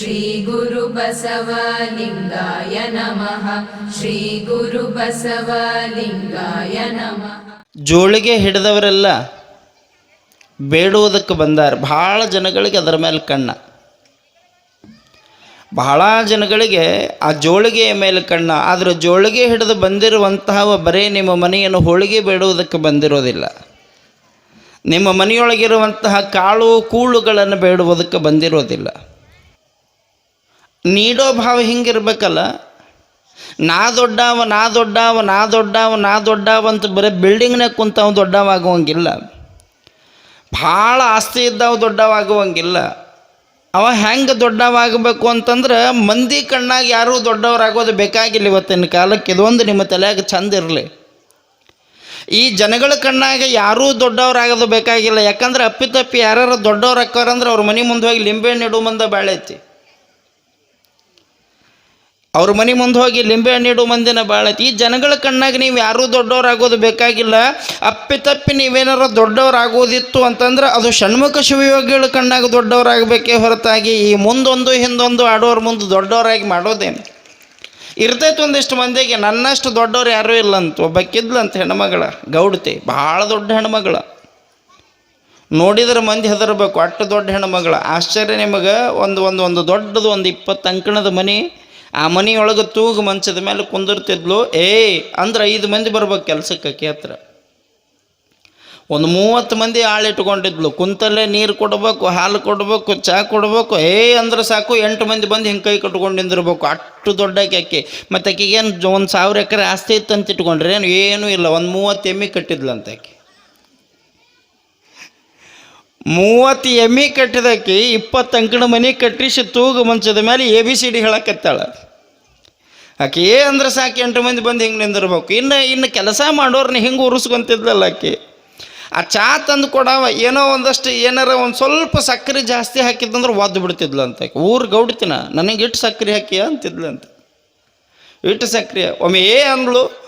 श्रीगुरुबसवलिङ्गाय नमः श्रीगुरुबसवलिङ्गाय नमः ಜೋಳಿಗೆ ಹಿಡಿದವರೆಲ್ಲ ಬೇಡುವುದಕ್ಕೆ ಬಂದಾರ ಭಾಳ ಜನಗಳಿಗೆ ಅದರ ಮೇಲೆ ಕಣ್ಣ ಬಹಳ ಜನಗಳಿಗೆ ಆ ಜೋಳಿಗೆಯ ಮೇಲೆ ಕಣ್ಣ ಆದರೆ ಜೋಳಿಗೆ ಹಿಡಿದು ಬಂದಿರುವಂತಹ ಬರೇ ನಿಮ್ಮ ಮನೆಯನ್ನು ಹೋಳಿಗೆ ಬೇಡುವುದಕ್ಕೆ ಬಂದಿರೋದಿಲ್ಲ ನಿಮ್ಮ ಮನೆಯೊಳಗಿರುವಂತಹ ಕಾಳು ಕೂಳುಗಳನ್ನು ಬೇಡುವುದಕ್ಕೆ ಬಂದಿರೋದಿಲ್ಲ ನೀಡೋ ಭಾವ ಹಿಂಗಿರ್ಬೇಕಲ್ಲ? ನಾ ದೊಡ್ಡವ ನಾ ದೊಡ್ಡವ ನಾ ದೊಡ್ಡವ ನಾ ದೊಡ್ಡವ ಅಂತ ಬರೀ ಬಿಲ್ಡಿಂಗ್ನಾಗ ಕುಂತವ ದೊಡ್ಡವಾಗುವಂಗಿಲ್ಲ. ಭಾಳ ಆಸ್ತಿ ಇದ್ದವ ದೊಡ್ಡವಾಗುವಂಗಿಲ್ಲ. ಅವ ಹೆಂಗೆ ದೊಡ್ಡವಾಗಬೇಕು ಅಂತಂದ್ರೆ ಮಂದಿ ಕಣ್ಣಾಗ ಯಾರೂ ದೊಡ್ಡವರಾಗೋದು ಬೇಕಾಗಿಲ್ಲ ಇವತ್ತಿನ ಕಾಲಕ್ಕೆ. ಇದೊಂದು ನಿಮ್ಮ ತಲೆಯಾಗ ಚಂದ ಇರಲಿ. ಈ ಜನಗಳ ಕಣ್ಣಾಗ ಯಾರೂ ದೊಡ್ಡವರಾಗೋದು ಬೇಕಾಗಿಲ್ಲ. ಯಾಕಂದ್ರೆ ಅಪ್ಪಿತಪ್ಪಿ ಯಾರು ದೊಡ್ಡವ್ರು ಹಾಕೋರಂದ್ರೆ ಅವ್ರ ಮನೆ ಮುಂದೆ ಹೋಗಿ ಲಿಂಬೆಹಣ್ಣು ನೆಡು ಮುಂದೆ ಬಾಳೈತಿ. ಅವ್ರ ಮನೆ ಮುಂದೆ ಹೋಗಿ ಲಿಂಬೆ ಹಣ್ಣು ಇಡೋ ಮಂದಿನ ಬಾಳತಿ. ಜನಗಳ ಕಣ್ಣಾಗ ನೀವು ಯಾರೂ ದೊಡ್ಡವರಾಗೋದು ಬೇಕಾಗಿಲ್ಲ. ಅಪ್ಪಿ ತಪ್ಪಿ ನೀವೇನಾರ ದೊಡ್ಡವರಾಗೋದಿತ್ತು ಅಂತಂದ್ರೆ ಅದು ಷಣ್ಮುಖ ಶಿವಯೋಗಿಗಳ ಕಣ್ಣಾಗ ದೊಡ್ಡವರಾಗಬೇಕೇ ಹೊರತಾಗಿ ಈ ಮುಂದೊಂದು ಹಿಂದೊಂದು ಆಡೋರ ಮುಂದೆ ದೊಡ್ಡವರಾಗಿ ಮಾಡೋದೇನು ಇರ್ತೈತೆ ಒಂದಿಷ್ಟು ಮಂದಿಗೆ ನನ್ನಷ್ಟು ದೊಡ್ಡವ್ರು ಯಾರೂ ಇಲ್ಲ ಅಂತ ಒಬ್ಬಕ್ಕಿದ್ಲಂತ ಹೆಣ್ಮಗಳ ಗೌಡತಿ, ಭಾಳ ದೊಡ್ಡ ಹೆಣ್ಮಗಳ. ನೋಡಿದ್ರೆ ಮಂದಿ ಹೆದರ್ಬೇಕು, ಅಷ್ಟು ದೊಡ್ಡ ಹೆಣ್ಮಗಳ. ಆಶ್ಚರ್ಯ ನಿಮಗೆ, ಒಂದು ಒಂದು ಒಂದು ದೊಡ್ಡದು, ಒಂದು ಇಪ್ಪತ್ತು ಅಂಕಣದ ಮನೆ ಆ ಮನೆಯೊಳಗೆ ತೂಗು ಮಂಚದ ಮೇಲೆ ಕುಂದಿರ್ತಿದ್ಲು, ಏಯ್, ಅಂದ್ರೆ ಐದು ಮಂದಿ ಬರ್ಬೇಕು ಕೆಲಸಕ್ಕೆ? ಕೇತ್ರ. ಒಂದು ಮೂವತ್ತು ಮಂದಿ ಆಳಿಟ್ಕೊಂಡಿದ್ಲು ಕುಂತಲ್ಲೇ ನೀರು ಕೊಡಬೇಕು, ಹಾಲು ಕೊಡಬೇಕು ಚಹಾ ಕೊಡಬೇಕು ಏ ಅಂದ್ರೆ ಸಾಕು, ಎಂಟು ಮಂದಿ ಬಂದು ಹಿಂಗೆ ಕೈ ಕಟ್ಕೊಂಡಿಂದಿರ್ಬೇಕು ಅಷ್ಟು ದೊಡ್ಡ ಅಕ್ಕಿ ಮತ್ತು ಆಕೆಗೇನು ಒಂದು ಸಾವಿರ ಎಕರೆ ಆಸ್ತಿ ಇತ್ತು ಅಂತ ಇಟ್ಕೊಂಡ್ರೆ ಏನು ಏನೂ ಇಲ್ಲ, ಒಂದು ಮೂವತ್ತು ಎಮ್ಮಿ ಕಟ್ಟಿದ್ಲಂತೆ ಆಕೆ. ಮೂವತ್ತು ಎಮ್ಮಿ ಕಟ್ಟಿದಕ್ಕೆ ಇಪ್ಪತ್ತು ಅಂಕಣ ಮನೆ ಕಟ್ಟಿಸಿ ತೂಗು ಮಂಚದ ಮೇಲೆ ಎ ಬಿ ಸಿ ಡಿ ಹೇಳಕತ್ತಾಳ. ಆಕೆ, ಏ ಅಂದ್ರೆ ಸಾಕು, ಎಂಟು ಮಂದಿ ಬಂದು ಹಿಂಗೆ ನಿಂದಿರ್ಬೇಕು. ಇನ್ನು ಇನ್ನು ಕೆಲಸ ಮಾಡೋರ್ನ ಹಿಂಗೆ ಉರಿಸ್ಕೊಂತಿದ್ಲಲ್ಲ ಆಕೆ. ಆ ಚಾ ತಂದು ಕೊಡವ, ಏನೋ ಒಂದಷ್ಟು, ಏನಾರ ಒಂದು ಸ್ವಲ್ಪ ಸಕ್ಕರೆ ಜಾಸ್ತಿ ಹಾಕಿದ್ದಂದ್ರೆ ಒದ್ದು ಬಿಡ್ತಿದ್ಲು ಅಂತ ಊರು ಗೌಡ್ತಿನ, ನನಗೆ ಇಟ್ಟು ಸಕ್ಕರೆ ಹಾಕಿ ಅಂತಿದ್ಲಂತ ಇಟ್ಟು ಸಕ್ಕರೆ, ಒಮ್ಮೆ ಏ ಅಂದ್ಲು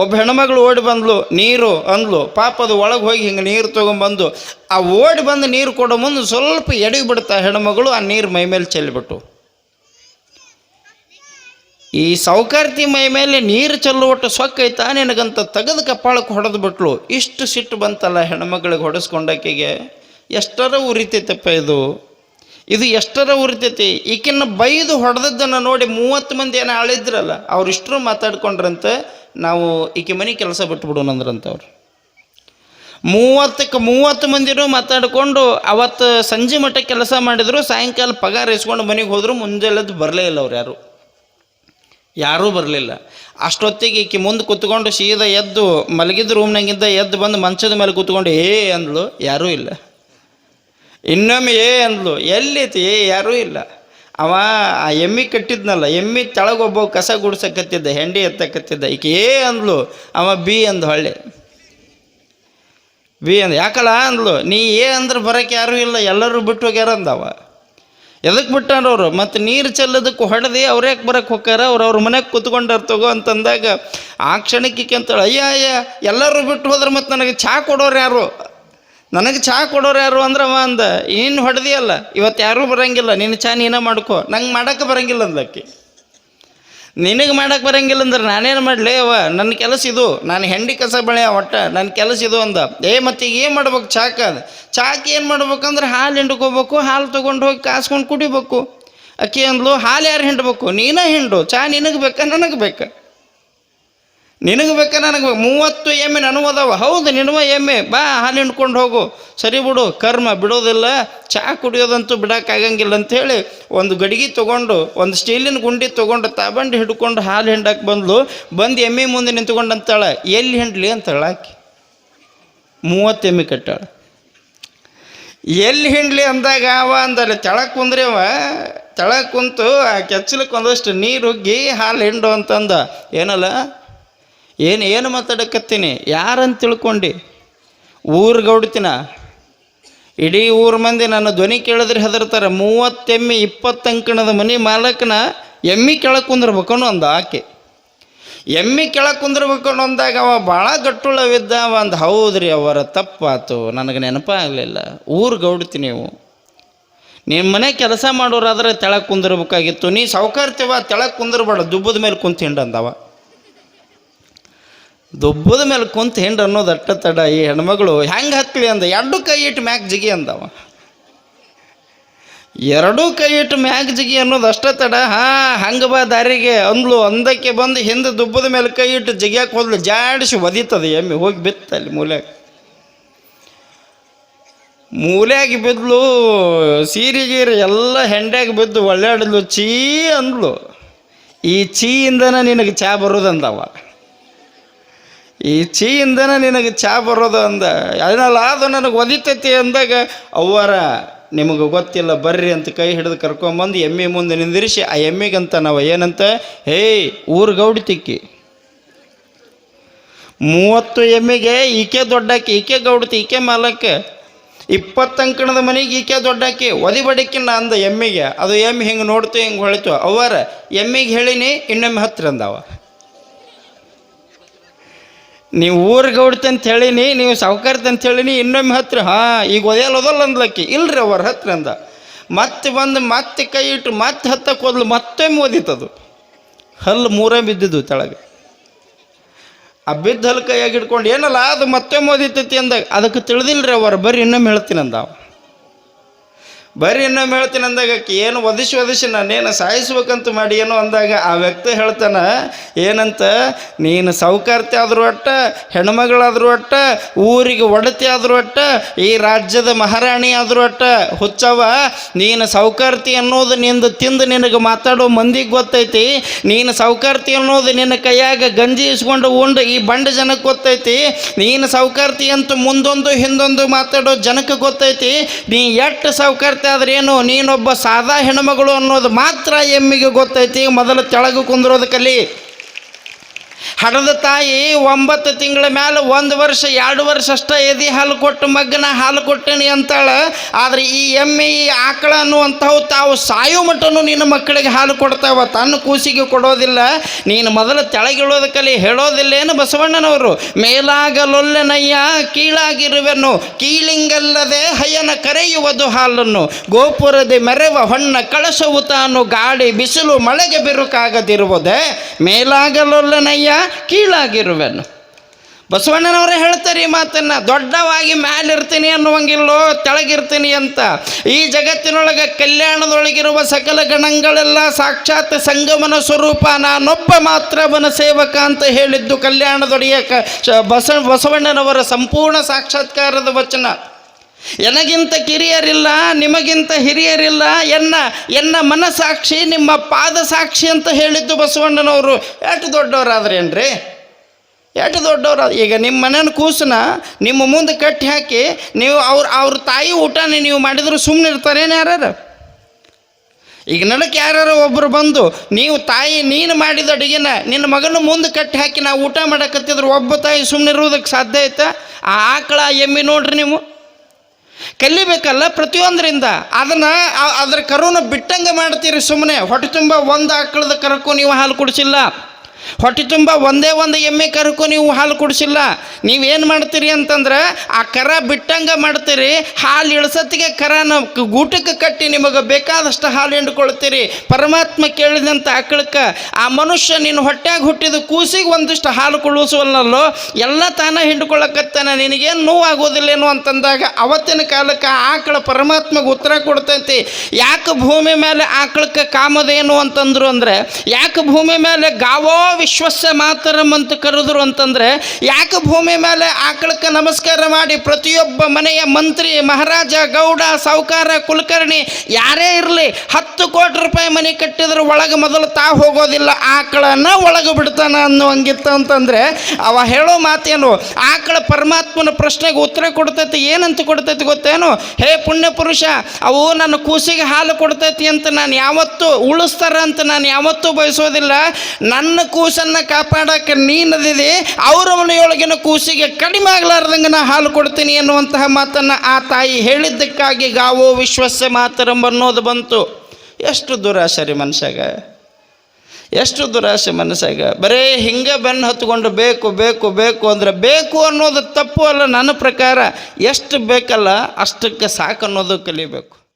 ಒಬ್ಬ ಹೆಣ್ಮಗಳು ಓಡಿ ಬಂದ್ಲು, ನೀರು ಅಂದ್ಲು, ಪಾಪದ ಒಳಗೆ ಹೋಗಿ ಹಿಂಗೆ ನೀರು ತೊಗೊಂಬಂದು ಆ ಓಡಿ ಬಂದು ನೀರು ಕೊಡೋ ಮುಂದೆ ಸ್ವಲ್ಪ ಎಡವಿ ಬಿಡ್ತಾ ಹೆಣ್ಮಗಳು, ಆ ನೀರು ಮೈಮೇಲೆ ಚೆಲ್ಲಿಬಿಟ್ಟು ಈ ಸೌಕಾರ್ತಿ ಮೈ ಮೇಲೆ ನೀರು ಚೆಲ್ಲುವಟ್ಟು ಸೊಕ್ಕೈತಾ ನಿನಗಂತ ತೆಗೆದು ಕಪ್ಪಾಳಕ್ಕೆ ಹೊಡೆದು ಬಿಟ್ಲು. ಇಷ್ಟು ಸಿಟ್ಟು ಬಂತಲ್ಲ ಹೆಣ್ಮಗಳಿಗೆ ಹೊಡೆಸ್ಕೊಂಡಾಕೆಗೆ ಎಷ್ಟರ ಉರಿತೈತಪ್ಪ ಇದು. ಇದು ಎಷ್ಟರ ಉರಿತೈತಿ? ಈಕಿನ್ನ ಬೈದು ಹೊಡೆದದ್ದನ್ನು ನೋಡಿ ಮೂವತ್ತು ಮಂದಿ ಏನೋ ಆಳಿದ್ರಲ್ಲ, ಅವ್ರು ಇಷ್ಟರು ಮಾತಾಡ್ಕೊಂಡ್ರಂತೆ ನಾವು ಈಕೆ ಮನೆ ಕೆಲಸ ಬಿಟ್ಬಿಡೋಣ ಅಂದ್ರಂತ ಅವ್ರು. ಮೂವತ್ತಕ್ಕೆ ಮೂವತ್ತು ಮಂದಿನೂ ಮಾತಾಡಿಕೊಂಡು ಅವತ್ತು ಸಂಜೆ ಮಟ್ಟ ಕೆಲಸ ಮಾಡಿದ್ರು, ಸಾಯಂಕಾಲ ಪಗಾರ ಇಸ್ಕೊಂಡು ಮನೆಗೆ ಹೋದ್ರು ಮುಂಜಾನೆದ್ದು ಬರಲೇ ಇಲ್ಲ ಅವ್ರು ಯಾರು. ಯಾರೂ ಬರಲಿಲ್ಲ. ಅಷ್ಟೊತ್ತಿಗೆ ಈಕೆ ಮುಂದೆ ಕೂತ್ಕೊಂಡು ಸೀದಾ ಎದ್ದು ಮಲಗಿದ ರೂಮ್ನಾಗಿಂದ ಎದ್ದು ಬಂದು ಮಂಚದ ಮೇಲೆ ಕೂತ್ಕೊಂಡು, ಏ ಅಂದಳು, ಯಾರೂ ಇಲ್ಲ. ಇನ್ನೊಮ್ಮೆ ಏ ಅಂದ್ಲು ಎಲ್ಲೈತಿ ಏ, ಯಾರೂ ಇಲ್ಲ. ಅವ ಆ ಎಮ್ಮಿ ಕಟ್ಟಿದ್ನಲ್ಲ, ಎಮ್ಮಿ ತೆಳಗೊಬ್ಬ ಕಸ ಗುಡ್ಸಕತ್ತಿದ್ದ, ಹೆಂಡಿ ಎತ್ತಕತ್ತಿದ್ದ. ಈಕೆ ಏ ಅಂದ್ಲು, ಅವ ಬಿ ಅಂದ್ ಹೊಳ್ಳೆ. ಬಿ ಅಂದ ಯಾಕಲ್ಲ ಅಂದ್ಲು, ನೀ ಏ ಅಂದ್ರೆ ಬರೋಕೆ ಯಾರೂ ಇಲ್ಲ, ಎಲ್ಲರೂ ಬಿಟ್ಟು ಹೋಗ್ಯಾರ ಅಂದವ ಎದಕ್ಕೆ ಬಿಟ್ಟಾರವ್ರು ಮತ್ತು ನೀರು ಚೆಲ್ಲದಕ್ಕೆ ಹೊಡೆದು ಅವ್ರು ಯಾಕೆ ಬರಕ್ಕೆ ಹೋಗ್ಯಾರ ಅವ್ರು ಅವ್ರ ಮನೆಗೆ ಕೂತ್ಕೊಂಡಾರ ತಗೋ ಅಂತಂದಾಗ, ಆ ಕ್ಷಣಕ್ಕೆ ಅಂತೇಳಿ, ಅಯ್ಯ ಅಯ್ಯ, ಎಲ್ಲರೂ ಬಿಟ್ಟು ಹೋದ್ರೆ ಮತ್ತು ನನಗೆ ಚಹಾ ಕೊಡೋರು ಯಾರು? ನನಗೆ ಚಹಾ ಕೊಡೋರು ಯಾರು ಅಂದ್ರೆ ಅವ ಅಂದ, ನೀನು ಹೊಡೆದಿಯಲ್ಲ ಇವತ್ತು ಯಾರೂ ಬರಂಗಿಲ್ಲ, ನಿನ್ನ ಚಹಾ ನೀನೇ ಮಾಡ್ಕೋ, ನಂಗೆ ಮಾಡೋಕೆ ಬರಂಗಿಲ್ಲ ಅಂದಕ್ಕೆ ನಿನಗೆ ಮಾಡಕ್ಕೆ ಬರಂಗಿಲ್ಲ ಅಂದ್ರೆ ನಾನೇನು ಮಾಡಲಿ ಅವ, ನನ್ನ ಕೆಲಸ ಇದು, ನಾನು ಹೆಂಡಿ ಕಸ ಬೆಳೆಯ ಒಟ್ಟ, ನನ್ನ ಕೆಲಸ ಇದು ಅಂದ. ಏ, ಮತ್ತೆ ಈಗ ಏನು ಮಾಡ್ಬೇಕು ಚಾಕ? ಚಾಕಿ ಏನು ಮಾಡ್ಬೇಕಂದ್ರೆ ಹಾಲು ಹಿಂಡ್ಕೋಬೇಕು, ಹಾಲು ತೊಗೊಂಡು ಹೋಗಿ ಕಾಸ್ಕೊಂಡು ಕುಡಿಬೇಕು. ಅಕ್ಕಿ ಅಂದ್ಲು, ಹಾಲು ಯಾರು ಹಿಂಡ್ಬೇಕು, ನೀನೇ ಹಿಂಡು, ಚಾ ನಿನಗೆ ಬೇಕಾ, ನನಗೆ ಬೇಕಾ? ನಿನಗೆ ಬೇಕು ನನಗೆ ಮೂವತ್ತು ಎಮ್ಮೆ ನನಗೂ ಅದಾವ. ಹೌದು ನಿನವ ಎಮ್ಮೆ. ಬಾ, ಹಾಲು ಹಿಂಡ್ಕೊಂಡು ಹೋಗು. ಸರಿ ಬಿಡು, ಕರ್ಮ. ಬಿಡೋದಿಲ್ಲ ಚಹಾ ಕುಡಿಯೋದಂತೂ ಬಿಡೋಕ್ಕಾಗಂಗಿಲ್ಲ ಅಂಥೇಳಿ ಒಂದು ಗಡಿಗೆ ತೊಗೊಂಡು, ಒಂದು ಸ್ಟೀಲಿನ ಗುಂಡಿ ತೊಗೊಂಡು ತಾಬಂಡು ಹಿಡ್ಕೊಂಡು ಹಾಲು ಹಿಂಡಕ್ಕೆ ಬಂದ್ಲು. ಬಂದು ಎಮ್ಮೆ ಮುಂದೆ ನಿಂತ್ಕೊಂಡು ಅಂತಾಳೆ, ಎಲ್ಲಿ ಹಿಂಡ್ಲಿ? ಅಂತಾಳೆ ಆಕೆ. ಮೂವತ್ತು ಎಮ್ಮೆ ಕಟ್ಟಾಳೆ. ಎಲ್ಲಿ ಹಿಂಡ್ಲಿ? ಅಂದಾಗ ಅವ ಅಂದಲ್ಲ ತೆಳಕ್ಕೆ ಅವ. ತೆಳಕ್ಕೆ ಕುಂತು ಆ ಕೆಚ್ಚಲಕ್ಕೆ ಒಂದಷ್ಟು ನೀರು ಹುಗ್ಗಿ ಹಾಲು ಹಿಂಡು ಅಂತಂದ. ಏನಲ್ಲ ಏನು ಏನು ಮಾತಾಡಕತ್ತೀನಿ? ಯಾರಂತ ತಿಳ್ಕೊಂಡು? ಊರು ಗೌಡ್ತಿನ? ಇಡೀ ಊರ ಮಂದಿ ನನ್ನ ಧ್ವನಿ ಕೇಳಿದ್ರೆ ಹೆದರ್ತಾರೆ. ಮೂವತ್ತೆಮ್ಮಿ ಇಪ್ಪತ್ತು ಅಂಕಣದ ಮನೆ ಮಾಲಕನ ಎಮ್ಮಿ ಕೆಳಗೆ ಕುಂದಿರ್ಬೇಕನ್ನೋ ಒಂದು ಅಂದ ಆಕೆ. ಎಮ್ಮಿ ಕೆಳಗೆ ಕುಂದಿರ್ಬೇಕು ಅಂದಾಗ ಅವ ಭಾಳ ಗಟ್ಟುಳವಿದ್ದ ಅಂದ, ಹೌದ್ರಿ ಅವರ ತಪ್ಪಾತು, ನನಗೆ ನೆನಪಾಗಲಿಲ್ಲ. ಊರು ಗೌಡ್ತಿ ನೀವು. ನಿಮ್ಮ ಮನೆ ಕೆಲಸ ಮಾಡೋರಾದ್ರೆ ತೆಳಗೆ ಕುಂದಿರ್ಬೇಕಾಗಿತ್ತು. ನೀ ಸಾವುಕಾರ್ತಿವ ತೆಳಗೆ ಕುಂದಿರ್ಬೇಡ, ದುಬ್ಬದ ಮೇಲೆ ಕುಂತಿಂಡಂದವ. ದುಬ್ಬದ ಮೇಲೆ ಕುಂತು ಹಿಂಡ ಅನ್ನೋದು ಅಟ್ಟ ತಡ, ಈ ಹೆಣ್ಮಗಳು ಹೆಂಗೆ ಹತ್ಲಿ ಅಂದ, ಎರಡು ಕೈ ಇಟ್ಟು ಮ್ಯಾಕ್ ಜಿಗಿ ಅಂದವ. ಎರಡೂ ಕೈ ಇಟ್ಟು ಮ್ಯಾಕ್ ಜಿಗಿ ಅನ್ನೋದು ಅಷ್ಟೇ ತಡ, ಹಾ, ಹಂಗೆ ಬಾ ದಾರಿಗೆ, ಅಂದ್ಲು, ಅಂದಕ್ಕೆ ಬಂದು ಹಿಂದೆ ದುಬ್ಬದ ಮೇಲೆ ಕೈ ಇಟ್ಟು ಜಿಗಿಯಕ್ಕೆ ಹೋದ್ಲು, ಜಾಡಿಸಿ ಒದಿತದೆ, ಎಮ್ಮೆ, ಹೋಗಿ ಬಿತ್ತ ಅಲ್ಲಿ ಮೂಲ್ಯಾಗ. ಮೂಲ್ಯಾಗಿ ಬಿದ್ಲು, ಸೀರೆ ಗೀರೆ ಎಲ್ಲ ಹೆಂಡ್ಯಾಗ ಬಿದ್ದು ಒಳ್ಳೆಯಾಡಿದ್ಲು ಚೀ ಅಂದ್ಲು. ಈ ಚೀಯಿಂದನೇ ನಿನಗೆ ಚಾ ಬರೋದಂದವ. ಈ ಚೀಯಿಂದನ ನಿನಗೆ ಚಾ ಬರೋದು ಅಂದ. ಏನಲ್ಲ ಅದು ನನಗೆ ಒದಿತೈತಿ ಅಂದಾಗ ಅವ್ವರ ನಿಮಗೆ ಗೊತ್ತಿಲ್ಲ ಬರ್ರಿ ಅಂತ ಕೈ ಹಿಡಿದು ಕರ್ಕೊಂಬಂದು ಎಮ್ಮೆ ಮುಂದೆ ನಿಂದಿರಿಸಿ, ಆ ಎಮ್ಮೆಗಂತ ನಾವು ಏನಂತ ಹೇಯ್ ಊರು ಗೌಡಿ ತಿಕ್ಕಿ. ಮೂವತ್ತು ಎಮ್ಮೆಗೆ ಈಕೆ ದೊಡ್ಡಾಕಿ, ಈಕೆ ಗೌಡತಿ, ಈಕೆ ಮಾಲಕ್ಕೆ ಇಪ್ಪತ್ತು ಅಂಕಣದ ಮನೆಗೆ ಈಕೆ ದೊಡ್ಡಾಕಿ, ಒದಿ ಬಡಕಿನ ಅಂದ ಎಮ್ಮೆಗೆ. ಅದು ಎಮ್ಮೆ ಹಿಂಗೆ ನೋಡ್ತು, ಹಿಂಗೆ ಹೊಳಿತು. ಅವರ ಎಮ್ಮೆಗೆ ಹೇಳಿನಿ, ಇನ್ನೊಮ್ಮೆ ಹತ್ತಿರ ಅಂದವ. ನೀವು ಊರಿಗೆ ಅಂತ ಹೇಳಿನಿ ನೀವು ಅಂತ ಹೇಳಿನಿ ಇನ್ನೊಮ್ಮೆ ಹತ್ರ, ಹಾಂ, ಈಗ ಒದೆಯಲ್ಲೋದಲ್ಲ ಅಂದ್ಲಕ್ಕಿ. ಇಲ್ರಿ ಅವ್ರ ಹತ್ರ ಅಂದ. ಮತ್ತೆ ಬಂದು ಮತ್ತೆ ಕೈ ಇಟ್ಟು ಮತ್ತೆ ಹತ್ತಕ್ಕೆ ಹೋದ್ಲು ಮತ್ತೊಮ್ಮೆ ಓದಿತದು ಹಲ್ಲು ಮೂರೇ ಬಿದ್ದಿದ್ದು ತೆಳಗೆ. ಆ ಬಿದ್ದ ಹಲ್ಲು ಕೈಯಾಗಿ ಹಿಡ್ಕೊಂಡು, ಏನಲ್ಲ, ಅದು ಮತ್ತೊಮ್ಮೆ ಓದಿತೈತಿ ಅಂದಾಗ ಅದಕ್ಕೆ ತಿಳಿದಿಲ್ರಿ ಅವರು ಬರ್ರಿ ಇನ್ನೊಮ್ಮೆ ಹೇಳ್ತೀನಿ ಅಂದ. ಬರ್ರಿ ಇನ್ನೊಮ್ಮೆ ಹೇಳ್ತೀನಿ ಅಂದಾಗ ಏನು ಒದಿಸಿ ಒದಿಸಿ ನಾನೇನು ಸಾಯಿಸ್ಬೇಕಂತ ಮಾಡಿ ಏನು ಅಂದಾಗ ಆ ವ್ಯಕ್ತಿ ಹೇಳ್ತಾನ, ಏನಂತ? ನೀನು ಸೌಕಾರ್ತಿ ಆದರೂ ಅಟ್ಟ, ಹೆಣ್ಮಗಳಾದರೂ ಅಟ್ಟ, ಊರಿಗೆ ಒಡತಿ ಆದರೂ ಅಟ್ಟ, ಈ ರಾಜ್ಯದ ಮಹಾರಾಣಿ ಆದರೂ ಅಟ್ಟ ಹುಚ್ಚವ ನೀನು ಸೌಕಾರ್ತಿ ಅನ್ನೋದು ನಿಂದು ತಿಂದು ನಿನಗೆ ಮಾತಾಡೋ ಮಂದಿಗೆ ಗೊತ್ತೈತಿ, ನೀನು ಸೌಕಾರ್ತಿ ಅನ್ನೋದು ನಿನ್ನ ಕೈಯಾಗ ಗಂಜಿ ಇಸ್ಕೊಂಡು ಉಂಡು ಈ ಬಂಡ ಜನಕ್ಕೆ ಗೊತ್ತೈತಿ, ನೀನು ಸೌಕಾರ್ತಿ ಅಂತ ಮುಂದೊಂದು ಹಿಂದೊಂದು ಮಾತಾಡೋ ಜನಕ್ಕೆ ಗೊತ್ತೈತಿ, ನೀ ಎಷ್ಟು ಸೌಕಾರ್ತಿ ಆದ್ರೆ ಏನು ನೀನೊಬ್ಬ ಸಾದಾ ಹೆಣ್ಮಗಳು ಅನ್ನೋದು ಮಾತ್ರ ಎಮ್ಮಿಗೆ ಗೊತ್ತೈತಿ ಮೊದಲು ತೆಳಗು ಕುಂದಿರೋದು ಕಲಿ ಹಡದ ತಾಯಿ ಒಂಬತ್ತು ತಿಂಗಳ ಮೇಲೆ ಒಂದು ವರ್ಷ, ಎರಡು ವರ್ಷ ಅಷ್ಟೇ ಎದಿ ಹಾಲು ಕೊಟ್ಟು ಮಗ್ಗನ ಹಾಲು ಕೊಟ್ಟೇನಿ ಅಂತಾಳ. ಆದರೆ ಈ ಎಮ್ಮೆ, ಈ ಆಕಳ ಅನ್ನುವಂಥವು ತಾವು ಸಾಯೋ ಮಟ್ಟನು ನಿನ್ನ ಮಕ್ಕಳಿಗೆ ಹಾಲು ಕೊಡ್ತಾವ. ತನ್ನ ಕೂಸಿಗೆ ಕೊಡೋದಿಲ್ಲ. ನೀನು ಮೊದಲು ತೆಳಗಿಳೋದಕ್ಕಲ್ಲಿ ಹೇಳೋದಿಲ್ಲೇನು ಬಸವಣ್ಣನವರು? ಮೇಲಾಗಲೊಲ್ಲೆನಯ್ಯ, ಕೀಳಾಗಿರುವೆನು. ಕೀಳಿಂಗಲ್ಲದೆ ಹಯನ ಕರೆಯುವುದು ಹಾಲನ್ನು. ಗೋಪುರದಿ ಮೆರೆವ ಹೊಣ್ಣ ಕಳಸವು ತಾನು ಗಾಳಿ, ಬಿಸಿಲು ಮಳೆಗೆ ಬಿರುಕಾಗದಿರುವುದೇ? ಮೇಲಾಗಲೊಲ್ಲೆನಯ್ಯ, ಕೀಳಾಗಿರುವೆನು. ಬಸವಣ್ಣನವರೇ ಹೇಳ್ತಾರೆ ಈ ಮಾತನ್ನು, ದೊಡ್ಡವಾಗಿ ಮ್ಯಾಲಿರ್ತೀನಿ ಅನ್ನುವಂಗಿಲ್ಲೋ, ತೆಳಗಿರ್ತೀನಿ ಅಂತ. ಈ ಜಗತ್ತಿನೊಳಗೆ ಕಲ್ಯಾಣದೊಳಗಿರುವ ಸಕಲ ಗಣಗಳೆಲ್ಲ ಸಾಕ್ಷಾತ್ ಸಂಗಮನ ಸ್ವರೂಪ, ನಾನೊಬ್ಬ ಮಾತ್ರ ಅವನ ಸೇವಕ ಅಂತ ಹೇಳಿದ್ದು ಕಲ್ಯಾಣದೊಡೆಯ ಬಸ, ಬಸವಣ್ಣನವರ ಸಂಪೂರ್ಣ ಸಾಕ್ಷಾತ್ಕಾರದ ವಚನ. ಎನಗಿಂತ ಕಿರಿಯರಿಲ್ಲ, ನಿಮಗಿಂತ ಹಿರಿಯರಿಲ್ಲ, ಎನ್ನ ಎನ್ನ ಮನಸಾಕ್ಷಿ ನಿಮ್ಮ ಪಾದ ಸಾಕ್ಷಿ ಅಂತ ಹೇಳಿದ್ದು ಬಸವಣ್ಣನವರು. ಎಷ್ಟು ದೊಡ್ಡವರಾದ್ರೇನ್ರಿ? ಎಷ್ಟು ದೊಡ್ಡವ್ರ? ಈಗ ನಿಮ್ಮ ಮನೇನ ಕೂಸನ ನಿಮ್ಮ ಮುಂದೆ ಕಟ್ಟಿ ಹಾಕಿ, ನೀವು ಅವ್ರ ಅವ್ರ ತಾಯಿ ಊಟನೇ ನೀವು ಮಾಡಿದ್ರು ಸುಮ್ಮನೆ ಇರ್ತಾರೇನು ಯಾರು ಈಗ ನಡಕ್ಕೆ ಯಾರು ಒಬ್ಬರು ಬಂದು, ನೀವು ತಾಯಿ, ನೀನು ಮಾಡಿದ ಅಡುಗೆನ ನಿನ್ನ ಮಗನ ಮುಂದೆ ಕಟ್ಟಿ ಹಾಕಿ ನಾವು ಊಟ ಮಾಡಕತ್ತಿದ್ರು, ಒಬ್ಬ ತಾಯಿ ಸುಮ್ಮನೆ ಇರುವುದಕ್ಕೆ ಸಾಧ್ಯ ಐತ ಆ ಆಕಳ ಎಮ್ಮಿ ನೋಡ್ರಿ ನೀವು. ಕಲಿಬೇಕಲ್ಲ ಪ್ರತಿಯೊಂದರಿಂದ. ಅದನ್ನು ಅದ್ರ ಕರುನ ಬಿಟ್ಟಂಗೆ ಮಾಡ್ತೀರಿ ಸುಮ್ಮನೆ ಹೊಟ್ಟೆ ತುಂಬ ಒಂದು ಆಕಳದ ಕರಕ್ಕೂ ನೀವು ಹಾಲು ಕುಡಿಸಿಲ್ಲ. ಹೊಟ್ಟೆ ತುಂಬ ಒಂದೇ ಒಂದು ಎಮ್ಮೆ ಕರಕ್ಕೂ ನೀವು ಹಾಲು ಕುಡಿಸಿಲ್ಲ. ನೀವೇನು ಮಾಡ್ತೀರಿ ಅಂತಂದ್ರೆ ಆ ಕರ ಬಿಟ್ಟಂಗೆ ಮಾಡ್ತೀರಿ. ಹಾಲು ಇಳಿಸತ್ತಿಗೆ ಕರನ ಗೂಟಕ್ಕೆ ಕಟ್ಟಿ ನಿಮಗೆ ಬೇಕಾದಷ್ಟು ಹಾಲು ಹಿಂಡ್ಕೊಳ್ತೀರಿ. ಪರಮಾತ್ಮ ಕೇಳಿದಂಥ ಆಕಳಕ್ಕೆ, ಆ ಮನುಷ್ಯ ನಿನ್ನ ಹೊಟ್ಟೆಗೆ ಹುಟ್ಟಿದ ಕೂಸಿಗೆ ಒಂದಿಷ್ಟು ಹಾಲು ಕುಡಿಸುವಲ್ಲೋ ಎಲ್ಲ ತಾನ ಹಿಂಡ್ಕೊಳ್ಳಕತ್ತಾನೆ ನಿನಗೇನು ನೋವು ಆಗೋದಿಲ್ಲೇನೋ ಅಂತಂದಾಗ ಅವತ್ತಿನ ಕಾಲಕ್ಕೆ ಆಕಳ ಪರಮಾತ್ಮಗೆ ಉತ್ತರ ಕೊಡ್ತೈತಿ. ಯಾಕೆ ಭೂಮಿ ಮೇಲೆ ಆಕಳಕ್ಕೆ ಕಾಮದೇನು ಅಂತಂದ್ರು ಅಂದರೆ, ಯಾಕೆ ಭೂಮಿ ಮೇಲೆ ಗಾವೋ ವಿಶ್ವಸ್ಯ ಮಾತರಂ ಅಂತ ಕರೆದ್ರು ಅಂತಂದರೆ, ಯಾಕೆ ಭೂಮಿ ಮೇಲೆ ಆಕಳಕ್ಕೆ ನಮಸ್ಕಾರ ಮಾಡಿ ಪ್ರತಿಯೊಬ್ಬ ಮನೆಯ ಮಂತ್ರಿ, ಮಹಾರಾಜ, ಗೌಡ ಸಾಹುಕಾರ ಕುಲಕರ್ಣಿ ಯಾರೇ ಇರಲಿ, ಹತ್ತು ಕೋಟಿ ರೂಪಾಯಿ ಮನೆ ಕಟ್ಟಿದ್ರೆ ಒಳಗೆ ಮೊದಲು ತಾ ಹೋಗೋದಿಲ್ಲ, ಆಕಳನ್ನ ಒಳಗೆ ಬಿಡ್ತಾನ ಅನ್ನೋ ಹಂಗಿತ್ತು ಅಂತಂದರೆ, ಅವ ಹೇಳೋ ಮಾತೇನು, ಆಕಳ ಪರಮಾತ್ಮನ ಪ್ರಶ್ನೆಗೆ ಉತ್ತರ ಕೊಡ್ತೈತಿ, ಏನಂತ ಕೊಡ್ತೈತಿ ಗೊತ್ತೇನು? ಹೇ ಪುಣ್ಯ ಪುರುಷ, ಅವು ನನ್ನ ಕೂಸಿಗೆ ಹಾಲು ಕೊಡ್ತೈತಿ ಅಂತ ನಾನು ಯಾವತ್ತೂ ಉಳಿಸ್ತಾರ ಅಂತ ನಾನು ಯಾವತ್ತೂ ಬಯಸೋದಿಲ್ಲ. ನನ್ನ ಕೂಸನ್ನು ಕಾಪಾಡಕ್ಕೆ ನೀನದಿದೆ ಅವರ ಮನೆಯೊಳಗಿನ ಕೂಸಿಗೆ ಕಡಿಮೆ ಆಗಲಾರ್ದಂಗೆ ನಾ ಹಾಲು ಕೊಡ್ತೀನಿ ಎನ್ನುವಂತಹ ಮಾತನ್ನು ಆ ತಾಯಿ ಹೇಳಿದ್ದಕ್ಕಾಗಿ ಗಾವೋ ವಿಶ್ವಸ್ಯ ಮಾತರಂಬ ಅನ್ನೋದು ಬಂತು. ಎಷ್ಟು ದುರಾಶೆ ರೀ ಮನುಷ್ಯಾಗ? ಎಷ್ಟು ದುರಾಸೆ ಮನಸ್ಸಾಗ ಬರೇ ಹಿಂಗೆ ಬೆನ್ನು ಹತ್ಕೊಂಡು ಬೇಕು ಬೇಕು ಬೇಕು ಅಂದರೆ ಬೇಕು ಅನ್ನೋದು ತಪ್ಪು ಅಲ್ಲ ನನ್ನ ಪ್ರಕಾರ. ಎಷ್ಟು ಬೇಕಲ್ಲ ಅಷ್ಟಕ್ಕೆ ಸಾಕು ಅನ್ನೋದು ಕಲಿಬೇಕು.